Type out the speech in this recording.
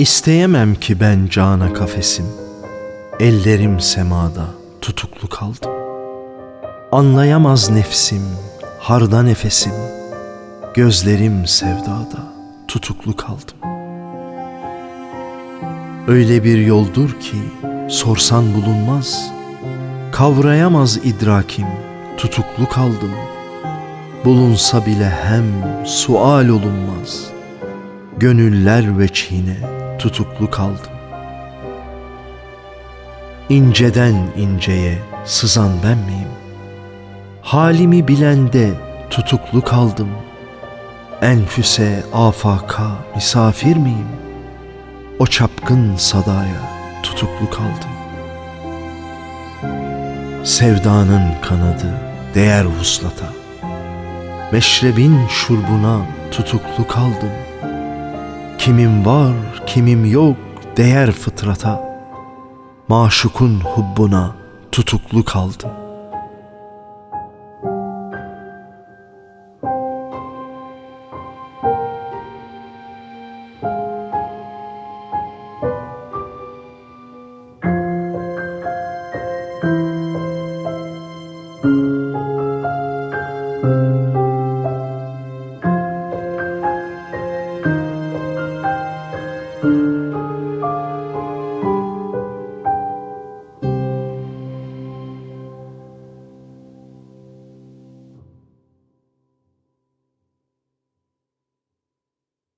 İsteyemem ki ben cana kafesim, ellerim semada tutuklu kaldım. Anlayamaz nefsim, harda nefesim, gözlerim sevdada tutuklu kaldım. Öyle bir yoldur ki sorsan bulunmaz, kavrayamaz idrakim, tutuklu kaldım. Bulunsa bile hem sual olunmaz, gönüller ve çiğne tutuklu kaldım. İnceden inceye sızan ben miyim? Halimi bilende tutuklu kaldım. Enfüse afaka misafir miyim? O çapkın sadaya tutuklu kaldım. Sevdanın kanadı değer vuslata. Meşrebin şurbuna tutuklu kaldım. Kimim var, kimim yok değer fıtrata. Maşukun hubbuna tutuklu kaldım.